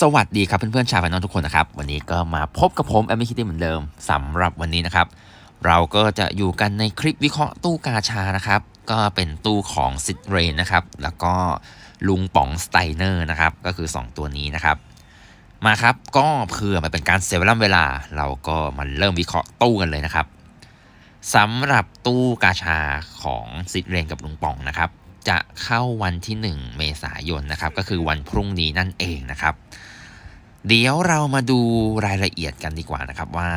สวัสดีครับเพื่อนๆชาวแฟนนอลทุกคนนะครับวันนี้ก็มาพบกับผมแอมมี่คิตตี้เหมือนเดิมสำหรับวันนี้นะครับ เราก็จะอยู่กันในคลิปวิเคราะห์ตู้กาชานะครับ ก็เป็นตู้ของซิดเรนนะครับ แล้วก็ลุงป๋องสไตเนอร์นะครับ ก็คือ 2 ตัวนี้นะครับ มาครับก็เพื่อมาเป็นการเสียเวลาเวลา เราก็มาเริ่มวิเคราะห์ตู้กันเลยนะครับสำหรับตู้กาชาของซิดเรนกับลุงป๋องนะครับจะเข้าวันที่ 1 เมษายนนะครับ ก็คือวันพรุ่งนี้นั่นเองนะครับ เดี๋ยวเรามาดูรายละเอียดกันดีกว่านะครับว่า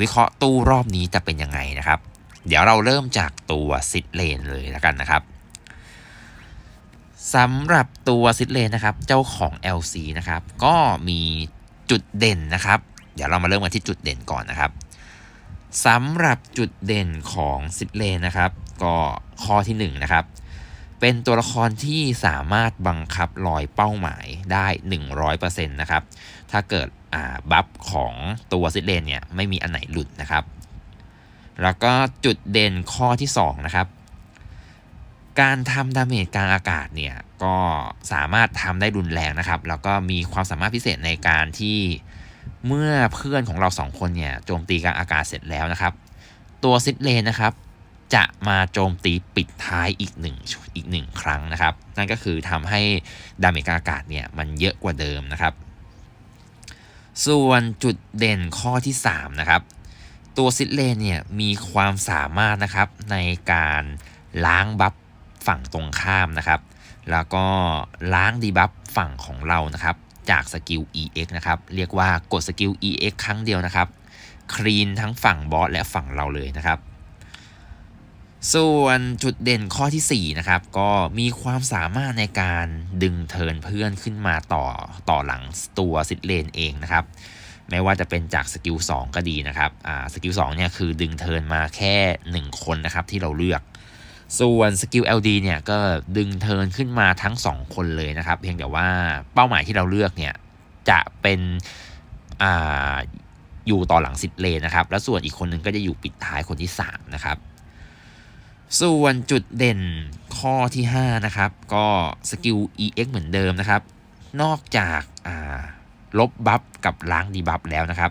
วิเคราะห์ตู้รอบนี้จะเป็นยังไงนะครับ เดี๋ยวเราเริ่มจากตัวซิดเลนเลยแล้วกันนะครับสำหรับตัวซิดเลนนะครับ เจ้าของ LC นะครับ ก็มีจุดเด่นนะครับ เดี๋ยวเรามาเริ่มกันที่จุดเด่นก่อนนะครับสำหรับจุดเด่นของซิดเลนนะครับ ก็ข้อที่1นนะครับ เป็นตัวละครที่สามารถบังคับลอยเป้าหมายได้ 100%นะครับ ถ้าเกิดบัฟของตัวซิดเลนเนี่ยไม่มีอันไหนหลุดนะครับ แล้วก็จุดเด่นข้อที่ 2 นะครับ การทำดาเมจกลางอากาศเนี่ยก็สามารถทำได้รุนแรงนะครับ แล้วก็มีความสามารถพิเศษในการที่เมื่อเพื่อนของเราสองคนเนี่ยโจมตีกลางอากาศเสร็จแล้วนะครับ ตัวซิดเลนนะครับ จะมาโจมตีปิดท้ายอีกหนึ่งอีกหนึ่งครั้งนะครับ นั่นก็คือทำให้ดาเมจอากาศเนี่ยมันเยอะกว่าเดิมนะครับ ส่วนจุดเด่นข้อที่ 3 นะครับ ตัวซิดเลนเนี่ยมีความสามารถนะครับในการล้างบัฟฝั่งตรงข้ามนะครับ แล้วก็ล้างดีบัฟฝั่งของเรานะครับจากสกิล EX นะครับ เรียกว่ากดสกิล EX ครั้งเดียวนะครับ คลีนทั้งฝั่งบอสและฝั่งเราเลยนะครับ ส่วนจุดเด่นข้อที่ 4 นะครับ ก็มีความสามารถในการดึงเทินเพื่อนขึ้นมาต่อต่อหลังตัวซิดเลนเองนะครับ ไม่ว่าจะเป็นจากสกิล2ก็ดีนะครับอ่าสกิล2เนี่ยคือดึงเทินมาแค่ 1 คนนะครับที่เราเลือก ส่วนสกิล LD เนี่ยก็ดึงเทินขึ้นมาทั้ง 2 คนเลยนะครับ เพียงแต่ว่าเป้าหมายที่เราเลือกเนี่ยจะเป็นอ่าอยู่ต่อหลังซิดเลนนะครับ แล้วส่วนอีกคนหนึ่งก็จะอยู่ปิดท้ายคนที่ 3 นะครับ ส่วนจุดเด่นข้อที่ 5 นะครับ ก็สกิล EX เหมือนเดิมนะครับ นอกจากลบบัฟกับล้างดีบัฟแล้วนะครับ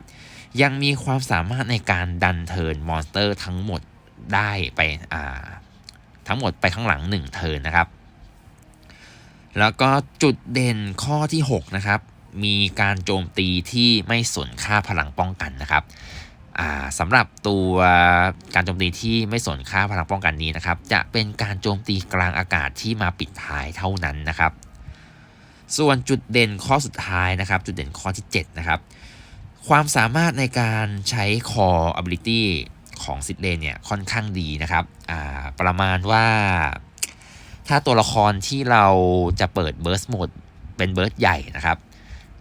ยังมีความสามารถในการดันเทิร์นมอนสเตอร์ทั้งหมดได้ไปทั้งหมดไปข้างหลัง 1 เทิร์นนะครับ แล้วก็จุดเด่นข้อที่ 6 นะครับ มีการโจมตีที่ไม่สนค่าพลังป้องกันนะครับ สำหรับตัวการโจมตีที่ไม่สนค่าพลังป้องกันนี้นะครับ จะเป็นการโจมตีกลางอากาศที่มาปิดท้ายเท่านั้นนะครับ ส่วนจุดเด่นข้อสุดท้ายนะครับ จุดเด่นข้อที่7นะครับความสามารถในการใช้ core ability ของซิดเลนเนี่ยค่อนข้างดีนะครับประมาณว่า ถ้าตัวละครที่เราจะเปิดเบิร์สโหมดเป็นเบิร์สใหญ่นะครับ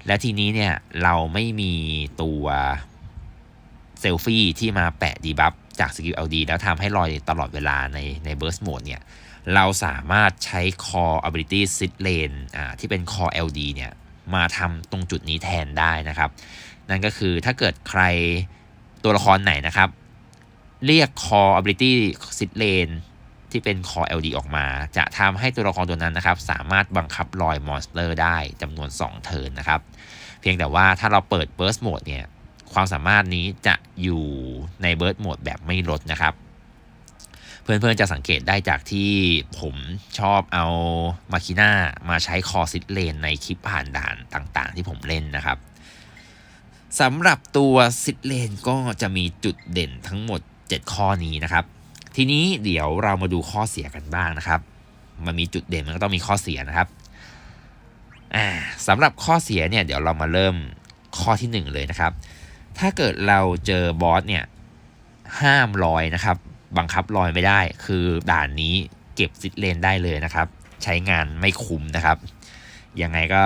และทีนี้เนี่ยเราไม่มีตัว เซลฟี่ที่มาแปะดีบัฟจากสกิล LD แล้วทำให้ลอยตลอดเวลาในใน Burst Mode เนี่ยเราสามารถใช้ Core Ability Sit Lane อ่าที่เป็น Core LD เนี่ยมาทำตรงจุดนี้แทนได้นะครับ นั่นก็คือถ้าเกิดใครตัวละครไหนนะครับ เรียก Core Ability Sit Lane ที่เป็น Core LD ออกมา จะทำให้ตัวละครตัวนั้นนะครับ สามารถบังคับลอยมอนสเตอร์ได้จำนวน 2 เทิร์นนะครับ เพียงแต่ว่าถ้าเราเปิด Burst Mode เนี่ย ความสามารถนี้จะอยู่ในเบิร์ดโหมดแบบไม่ลดนะครับ เพื่อนๆจะสังเกตได้จากที่ผมชอบเอามาคิน่ามาใช้คอซิดเลนในคลิปผ่านด่านต่างๆ ที่ผมเล่นนะครับสำหรับตัวซิดเลนก็จะมีจุดเด่นทั้งหมด 7 ข้อนี้นะครับ ทีนี้เดี๋ยวเรามาดูข้อเสียกันบ้างนะครับ มันมีจุดเด่นมันก็ต้องมีข้อเสียนะครับสำหรับข้อเสียเนี่ยเดี๋ยวเรามาเริ่มข้อที่ 1 เลยนะครับ ถ้าเกิดเราเจอบอสเนี่ยห้ามลอยนะครับ บังคับลอยไม่ได้ คือด่านนี้เก็บซิดเลนได้เลยนะครับ ใช้งานไม่คุ้มนะครับ ยังไงก็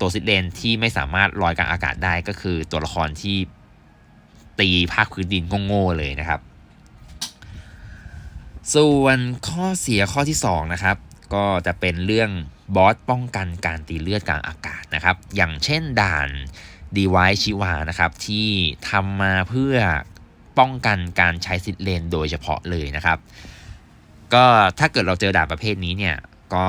ตัวซิดเลนที่ไม่สามารถลอยกลางอากาศได้ก็คือตัวละครที่ตีภาคพื้นดินโง่ๆเลยนะครับ ส่วนข้อเสียข้อที่ 2 นะครับ ก็จะเป็นเรื่องบอสป้องกันการตีเลือดกลางอากาศนะครับ อย่างเช่นด่าน ดีไวชิวานะครับที่ทำมาเพื่อป้องกันการใช้ซิดเลนโดยเฉพาะเลยนะครับ ก็ถ้าเกิดเราเจอด่านประเภทนี้เนี่ยก็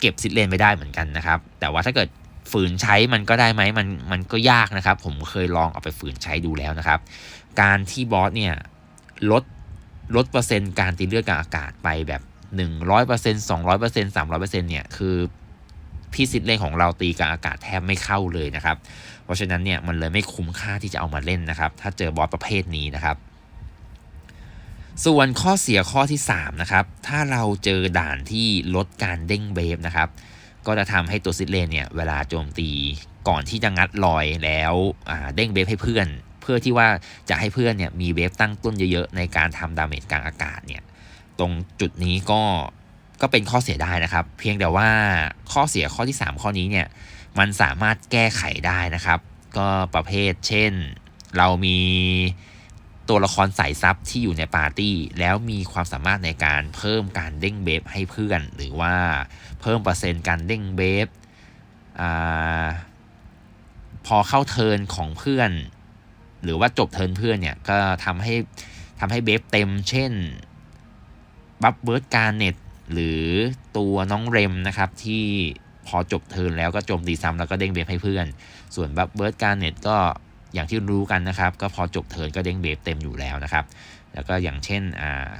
เก็บซิดเลนไปได้เหมือนกันนะครับ แต่ว่าถ้าเกิดฝืนใช้มันก็ได้ไหมมันมันก็ยากนะครับ ผมเคยลองเอาไปฝืนใช้ดูแล้วนะครับ การที่บอสเนี่ยลดลดเปอร์เซ็นต์การตีเลือดกลางอากาศไปแบบ 100% 200% 300%เนี่ยคือ ที่ซิดเลนของเราตีกลางอากาศแทบไม่เข้าเลยนะครับ เพราะฉะนั้นเนี่ยมันเลยไม่คุ้มค่าที่จะเอามาเล่นนะครับ ถ้าเจอบอสประเภทนี้นะครับส่วนข้อเสียข้อที่3นะครับ ถ้าเราเจอด่านที่ลดการเด้งเบฟนะครับ ก็จะทำให้ตัวซิดเลนเนี่ยเวลาโจมตีก่อนที่จะงัดลอยแล้วเด้งเบฟให้เพื่อน เพื่อที่ว่าจะให้เพื่อนเนี่ยมีเบฟตั้งต้นเยอะๆ ในการทำดาเมจกลางอากาศเนี่ย ตรงจุดนี้ก็ ก็เป็นข้อเสียได้นะครับ เพียงแต่ว่าข้อเสียข้อที่ 3 ข้อนี้เนี่ยมันสามารถแก้ไขได้นะครับ ก็ประเภทเช่น เรามีตัวละครสายซับที่อยู่ในปาร์ตี้ แล้วมีความสามารถในการเพิ่มการเด้งเบฟให้เพื่อน หรือว่าเพิ่มเปอร์เซ็นต์การเด้งเบฟอพอเข้าเทิร์นของเพื่อน หรือว่าจบเทิร์นเพื่อนเนี่ยก็ทำให้ทำให้เบฟเต็ม เช่นบัฟเบิร์ดการเน็ต หรือตัวน้องเรมนะครับที่พอจบเทิร์นแล้วก็โจมตีซ้ำแล้วก็เด้งเบฟให้เพื่อน ส่วนบัฟเบิร์ดการเน็ตก็อย่างที่รู้กันนะครับ ก็พอจบเทิร์นก็เด้งเบฟเต็มอยู่แล้วนะครับ แล้วก็อย่างเช่นอ่า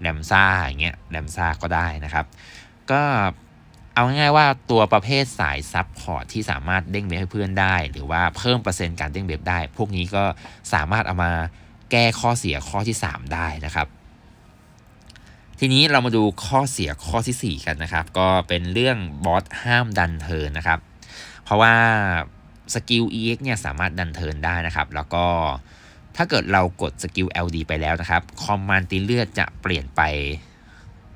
แรมซ่าอย่างเงี้ยแรมซ่าก็ได้นะครับ ก็เอาง่ายๆว่าตัวประเภทสายซับพอร์ตที่สามารถเด้งเบฟให้เพื่อนได้ หรือว่าเพิ่มเปอร์เซ็นต์การเด้งเบฟได้ พวกนี้ก็สามารถเอามาแก้ข้อเสียข้อที่ 3 ได้นะครับ ทีนี้เรามาดูข้อเสียข้อที่ 4 กันนะครับ ก็เป็นเรื่องบอสห้ามดันเทินนะครับ เพราะว่าสกิล EX เนี่ยสามารถดันเทินได้นะครับ แล้วก็ถ้าเกิดเรากดสกิล LD ไปแล้วนะครับ คอมมานด์ตีเลือดจะเปลี่ยนไป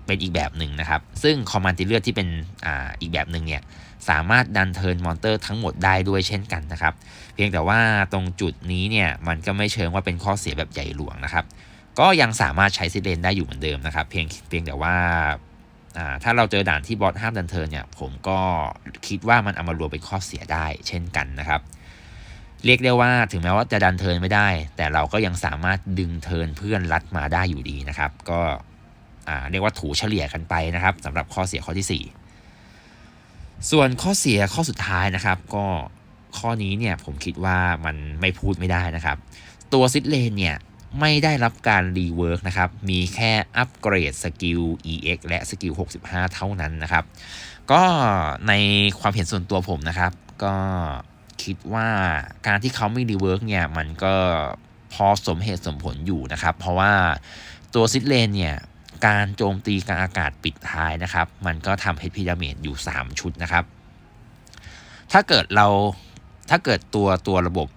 เป็นอีกแบบหนึ่งนะครับ ซึ่งคอมมานด์ตีเลือดที่เป็นอ่าอีกแบบหนึ่งเนี่ยสามารถดันเทินมอนเตอร์ทั้งหมดได้ด้วยเช่นกันนะครับ เพียงแต่ว่าตรงจุดนี้เนี่ยมันก็ไม่เชิงว่าเป็นข้อเสียแบบใหญ่หลวงนะครับ ก็ยังสามารถใช้ซิเลนได้อยู่เหมือนเดิมนะครับ เพียงเพียงแต่ว่าถ้าเราเจอด่านที่บอสห้ามดันเทิร์นเนี่ย ผมก็คิดว่ามันเอามารวมเป็นข้อเสียได้เช่นกันนะครับ เรียกได้ว่าถึงแม้ว่าจะดันเทิร์นไม่ได้ แต่เราก็ยังสามารถดึงเทิร์นเพื่อนรัดมาได้อยู่ดีนะครับ ก็เรียกว่าถูเฉลี่ยกันไปนะครับสำหรับข้อเสียข้อที่ 4 ส่วนข้อเสียข้อสุดท้ายนะครับ ก็ข้อนี้เนี่ยผมคิดว่ามันไม่พูดไม่ได้นะครับ ตัวซิดเลนเนี่ย ไม่ได้รับการรีเวิร์กนะครับ มีแค่อัปเกรดสกิล EX และสกิล 65 เท่านั้นนะครับ ก็ในความเห็นส่วนตัวผมนะครับ ก็คิดว่าการที่เขาไม่รีเวิร์กเนี่ยมันก็พอสมเหตุสมผลอยู่นะครับ เพราะว่าตัวซิดเลนเนี่ยการโจมตีกางอากาศปิดท้ายนะครับ มันก็ทำให้พีระมิดอยู่ 3 ชุดนะครับ ถ้าเกิดเราถ้าเกิดตัวตัวระบบ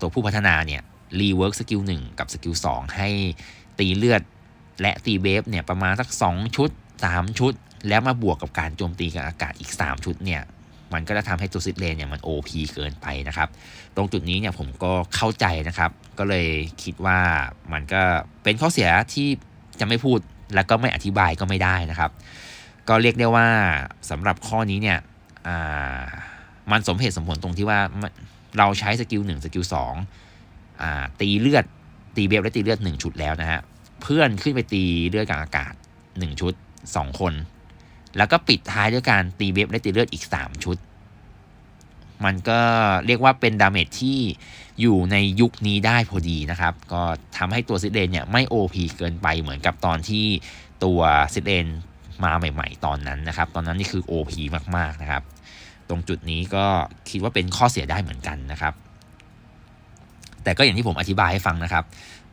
ตัวผู้พัฒนาเนี่ย รีเวิร์กสกิล1กับสกิล2ให้ตีเลือดและตีเบฟเนี่ยประมาณสัก 2 ชุด 3 ชุด แล้วมาบวกกับการโจมตีกับอากาศอีก 3 ชุดเนี่ยมันก็จะทำให้ตัวซิดเลนเนี่ยมัน OP เกินไปนะครับ ตรงจุดนี้เนี่ยผมก็เข้าใจนะครับ ก็เลยคิดว่ามันก็เป็นข้อเสียที่จะไม่พูดแล้วก็ไม่อธิบายก็ไม่ได้นะครับ ก็เรียกได้ว่าสำหรับข้อนี้เนี่ยมันสมเหตุสมผลตรงที่ว่าเราใช้สกิล1สกิล2 ตีเลือด ตีเบฟและตีเลือด 1 ชุดแล้วนะฮะเพื่อนขึ้นไปตีเลือดกลางอากาศ 1 ชุด 2 คน แล้วก็ปิดท้ายด้วยการตีเบฟและตีเลือดอีก 3 ชุด มันก็เรียกว่าเป็นดาเมจที่อยู่ในยุคนี้ได้พอดีนะครับ ก็ทำให้ตัวซิเดนเนี่ยไม่ OP เกินไปเหมือนกับตอนที่ตัวซิเดนมาใหม่ ๆ ตอนนั้นนะครับ ตอนนั้นนี่คือ OP มากๆนะครับ ตรงจุดนี้ก็คิดว่าเป็นข้อเสียได้เหมือนกันนะครับ แต่ก็อย่างที่ผมอธิบายให้ฟังนะครับ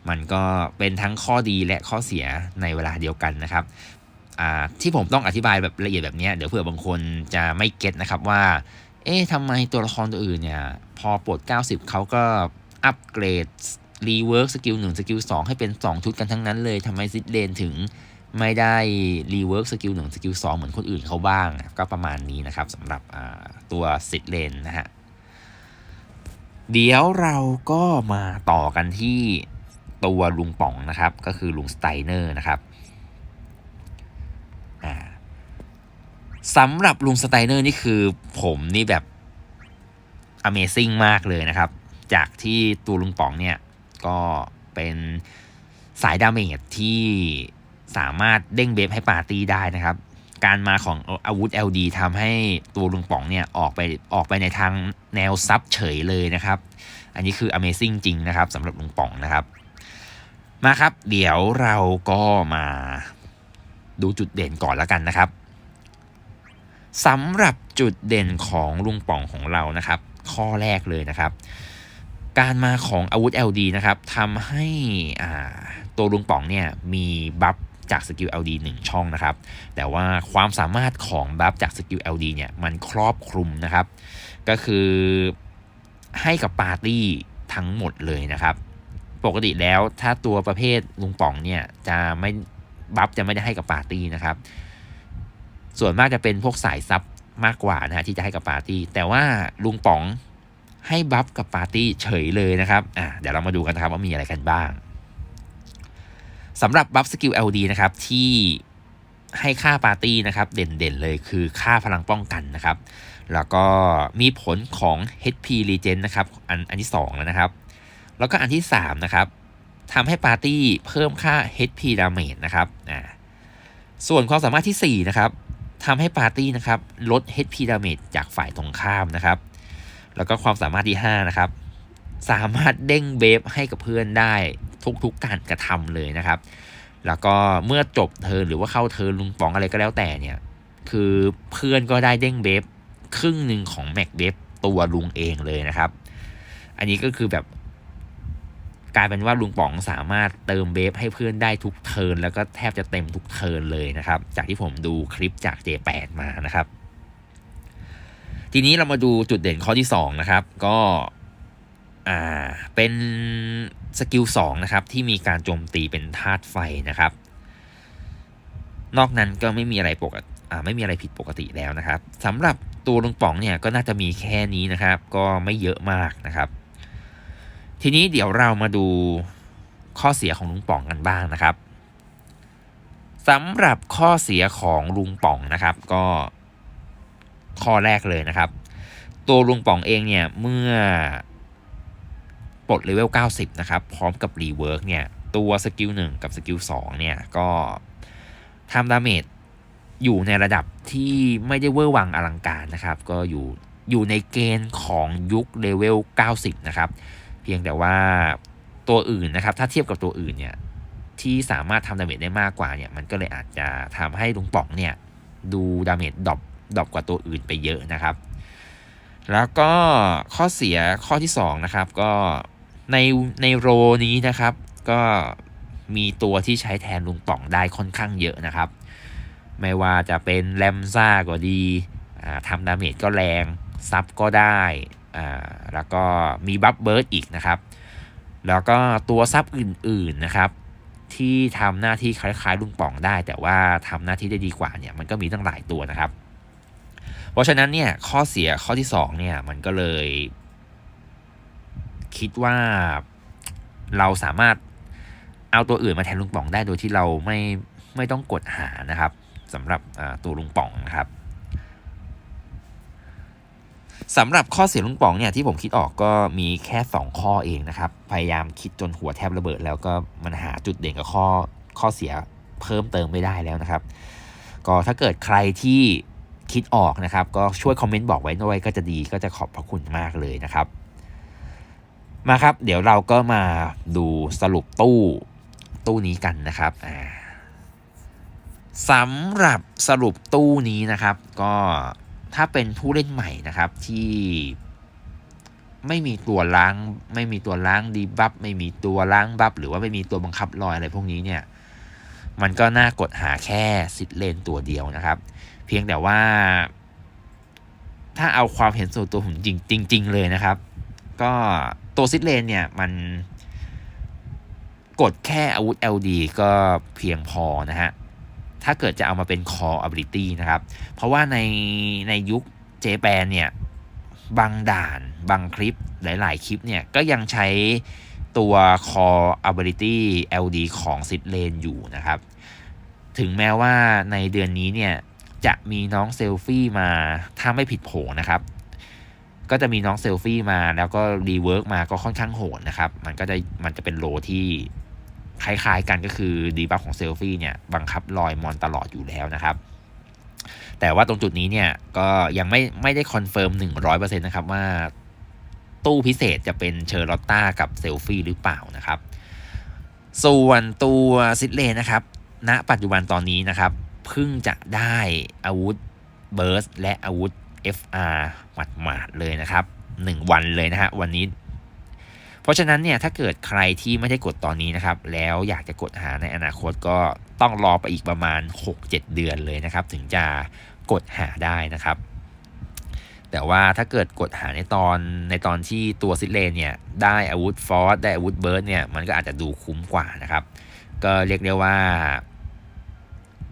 มันก็เป็นทั้งข้อดีและข้อเสียในเวลาเดียวกันนะครับที่ผมต้องอธิบายแบบละเอียดแบบนี้เดี๋ยวเผื่อบางคนจะไม่เก็ตนะครับว่า เอ๊ะทำไมตัวละครตัวอื่นเนี่ย พอปลด 90 เขาก็อัปเกรดรีเวิร์กสกิล1สกิล2ให้เป็น 2 ชุดกันทั้งนั้นเลยทำไมซิดเลนถึงไม่ได้รีเวิร์กสกิล1สกิล2เหมือนคนอื่นเขาบ้าง ก็ประมาณนี้นะครับสำหรับตัวซิดเลนนะฮะ เดี๋ยวเราก็มาต่อกันที่ตัวลุงป๋องนะครับ ก็คือลุงสไตเนอร์นะครับสำหรับลุงสไตเนอร์นี่คือผมนี่แบบ Amazing มากเลยนะครับ จากที่ตัวลุงป๋องเนี่ย ก็เป็นสายดาเมจที่สามารถเด้งเบฟให้ปาร์ตี้ได้นะครับ การมาของอาวุธ LD ทำให้ตัวลุงป๋องเนี่ยออกไปออกไปในทางแนวซับเฉยเลยนะครับ อันนี้คือ Amazing จริงนะครับสำหรับลุงป๋องนะครับ มาครับ เดี๋ยวเราก็มาดูจุดเด่นก่อนแล้วกันนะครับสำหรับจุดเด่นของลุงป๋องของเรานะครับ ข้อแรกเลยนะครับ การมาของอาวุธ LD นะครับทำให้ตัวลุงป๋องเนี่ยมีบัฟ จากสกิล LD 1 ช่องนะครับ แต่ว่าความสามารถของบัฟจากสกิล LD เนี่ยมันครอบคลุมนะครับ ก็คือให้กับปาร์ตี้ทั้งหมดเลยนะครับ ปกติแล้วถ้าตัวประเภทลุงป๋องเนี่ยจะไม่บัฟจะไม่ได้ให้กับปาร์ตี้นะครับ ส่วนมากจะเป็นพวกสายซับมากกว่านะฮะที่จะให้กับปาร์ตี้ แต่ว่าลุงป๋องให้บัฟกับปาร์ตี้เฉยเลยนะครับ อะเดี๋ยวเรามาดูกันนะครับว่ามีอะไรกันบ้าง สำหรับบัฟสกิล LD นะครับที่ให้ค่าปาร์ตี้นะครับเด่นๆเลยคือค่าพลังป้องกันนะครับ แล้วก็มีผลของ HP Regen นะครับอันอันที่2แล้วนะครับ แล้วก็อันที่3นะครับทำให้ปาร์ตี้เพิ่มค่า HP Damage นะครับอ่าส่วนความสามารถที่ 4 นะครับทำให้ปาร์ตี้นะครับลด HP Damage จากฝ่ายตรงข้ามนะครับ แล้วก็ความสามารถที่ 5 นะครับ สามารถเด้งเบฟให้กับเพื่อนได้ ทุกๆการกระทำเลยนะครับ แล้วก็เมื่อจบเทิร์นหรือว่าเข้าเทิร์นลุงป๋องอะไรก็แล้วแต่เนี่ย คือเพื่อนก็ได้เด้งเบฟครึ่งหนึ่งของแม็กเบฟตัวลุงเองเลยนะครับ อันนี้ก็คือแบบกลายเป็นว่าลุงป๋องสามารถเติมเบฟให้เพื่อนได้ทุกเทิร์นแล้วก็แทบจะเต็มทุกเทิร์นเลยนะครับ จากที่ผมดูคลิปจาก J8 มานะครับ ทีนี้เรามาดูจุดเด่นข้อที่ 2 นะครับ ก็ อ่าเป็นสกิล2นะครับที่มีการโจมตีเป็นธาตุไฟนะครับ นอกนั้นก็ไม่มีอะไรปกติอ่าไม่มีอะไรผิดปกติแล้วนะครับสำหรับตัวลุงป๋องเนี่ยก็น่าจะมีแค่นี้นะครับ ก็ไม่เยอะมากนะครับ ทีนี้เดี๋ยวเรามาดูข้อเสียของลุงป๋องกันบ้างนะครับสำหรับข้อเสียของลุงป๋องนะครับ ก็ข้อแรกเลยนะครับ ตัวลุงป๋องเองเนี่ยเมื่อ ปลดเลเวล 90 นะครับ พร้อมกับรีเวิร์กเนี่ย ตัวสกิล1กับสกิล2เนี่ย ก็ทำดาเมจอยู่ในระดับที่ไม่ได้เวอร์วังอลังการนะครับ ก็อยู่อยู่ในเกณฑ์ของยุคเลเวล 90 นะครับ เพียงแต่ว่าตัวอื่นนะครับ ถ้าเทียบกับตัวอื่นเนี่ย ที่สามารถทำดาเมจได้มากกว่าเนี่ย มันก็เลยอาจจะทำให้ลุงป๋องเนี่ย ดูดาเมจดรอปดรอปกว่าตัวอื่นไปเยอะนะครับ แล้วก็ข้อเสียข้อที่ 2 นะครับ ก็ ในในโรนี้นะครับ ก็มีตัวที่ใช้แทนลุงป๋องได้ค่อนข้างเยอะนะครับ ไม่ว่าจะเป็นแรมซ่าก็ดีทำดาเมจก็แรง ซับก็ได้แล้วก็มีบัฟเบิร์ดอีกนะครับ แล้วก็ตัวซับอื่นๆนะครับ ที่ทำหน้าที่คล้ายๆลุงป๋องได้ แต่ว่าทำหน้าที่ได้ดีกว่าเนี่ยมันก็มีตั้งหลายตัวนะครับ เพราะฉะนั้นเนี่ยข้อเสียข้อที่2เนี่ยมันก็เลย คิดว่าเราสามารถเอาตัวอื่นมาแทนลุงป่องได้โดยที่เราไม่ไม่ต้องกดหานะครับสำหรับตัวลุงป่องนะครับสำหรับข้อเสียลุงป่องเนี่ยที่ผมคิดออกก็มีแค่ 2 ข้อเองนะครับ พยายามคิดจนหัวแทบระเบิด แล้วก็มันหาจุดเด่นกับข้อข้อเสียเพิ่มเติมไม่ได้แล้วนะครับ ก็ถ้าเกิดใครที่คิดออกนะครับ ก็ช่วยคอมเมนต์บอกไว้ด้วยก็จะดีก็จะขอบพระคุณมากเลยนะครับ มาครับ เดี๋ยวเราก็มาดูสรุปตู้ตู้นี้กันนะครับสำหรับสรุปตู้นี้นะครับ ก็ถ้าเป็นผู้เล่นใหม่นะครับที่ไม่มีตัวล้าง ไม่มีตัวล้างดีบัฟไม่มีตัวล้างบัฟหรือว่าไม่มีตัวบังคับลอยอะไรพวกนี้เนี่ยมันก็น่ากดหาแค่สิทธิเลนตัวเดียวนะครับ เพียงแต่ว่า ถ้าเอาความเห็นส่วนตัวผมจริงจริงเลยนะครับ ก็ ตัวซิดเลนเนี่ยมันกดแค่อาวุธ LD ก็เพียงพอนะฮะ ถ้าเกิดจะเอามาเป็น core ability นะครับ เพราะว่าในในยุคเจแปนเนี่ย บางด่านบางคลิปหลาย ๆ คลิปเนี่ย ก็ยังใช้ตัว core ability LD ของซิดเลนอยู่นะครับ ถึงแม้ว่าในเดือนนี้เนี่ย จะมีน้องเซลฟี่มาถ้าไม่ผิดโผนะครับ ก็จะมีน้องเซลฟี่มาแล้วก็รีเวิร์กมาก็ค่อนข้างโหดนะครับ มันก็จะมันจะเป็นโลที่คล้ายๆกันก็คือดีบัฟของเซลฟี่เนี่ยบังคับลอยมอนตลอดอยู่แล้วนะครับ แต่ว่าตรงจุดนี้เนี่ยก็ยังไม่ไม่ได้คอนเฟิร์ม100%นะครับว่าตู้พิเศษจะเป็นเชอร์ลอตต้ากับเซลฟี่หรือเปล่านะครับ ส่วนตัวซิดเลนนะครับณปัจจุบันตอนนี้นะครับเพิ่งจะได้อาวุธเบิร์สและอาวุธ FR หมัดหมาดๆเลยนะครับ 1 วันเลยนะฮะวันนี้ เพราะฉะนั้นเนี่ยถ้าเกิดใครที่ไม่ได้กดตอนนี้นะครับ แล้วอยากจะกดหาในอนาคตก็ต้องรอไปอีกประมาณ 6-7 เดือนเลยนะครับ ถึงจะกดหาได้นะครับ แต่ว่าถ้าเกิดกดหาในตอนในตอนที่ตัวซิเลนเนี่ยได้อาวุธฟอร์สได้อาวุธเบิร์ดเนี่ยมันก็อาจจะดูคุ้มกว่านะครับ ก็เรียกได้ว่า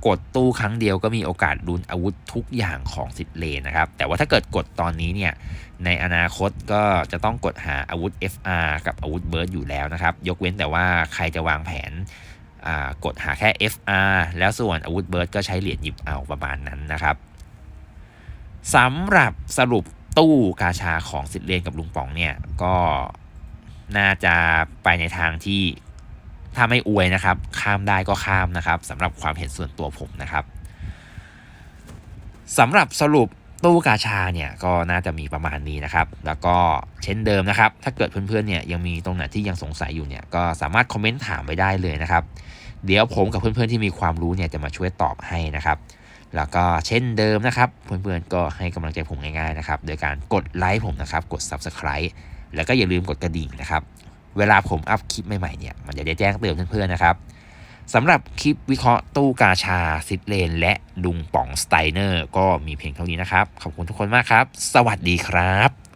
กดตู้ครั้งเดียวก็มีโอกาสลุ้นอาวุธทุกอย่างของซิดเลนนะครับ แต่ว่าถ้าเกิดกดตอนนี้เนี่ยในอนาคตก็จะต้องกดหาอาวุธ FR กับอาวุธเบิร์ดอยู่แล้วนะครับ ยกเว้นแต่ว่าใครจะวางแผนกดหาแค่ FR แล้วส่วนอาวุธเบิร์ดก็ใช้เหรียญหยิบเอาประมาณนั้นนะครับสำหรับสรุปตู้กาชาของสิทธิเลนกับลุงป๋องเนี่ยก็น่าจะไปในทางที่ ถ้าไม่อวยนะครับ ข้ามได้ก็ข้ามนะครับสำหรับความเห็นส่วนตัวผมนะครับสำหรับสรุปตู้กาชาเนี่ยก็น่าจะมีประมาณนี้นะครับ แล้วก็เช่นเดิมนะครับ ถ้าเกิดเพื่อนๆเนี่ยยังมีตรงไหนที่ยังสงสัยอยู่เนี่ยก็สามารถคอมเมนต์ถามไปได้เลยนะครับ เดี๋ยวผมกับเพื่อนๆที่มีความรู้เนี่ยจะมาช่วยตอบให้นะครับ แล้วก็เช่นเดิมนะครับเพื่อนๆก็ให้กำลังใจผมง่ายๆนะครับโดยการกดไลค์ผมนะครับกด Subscribe แล้วก็อย่าลืมกดกระดิ่งนะครับ เวลาผมอัพคลิปใหม่ๆเนี่ยมันจะได้แจ้งเตือนเพื่อนๆนะครับสำหรับคลิปวิเคราะห์ตู้กาชาซิดเลน และลุงป๋องสไตเนอร์ ก็มีเพียงเท่านี้นะครับ ขอบคุณทุกคนมากครับ สวัสดีครับ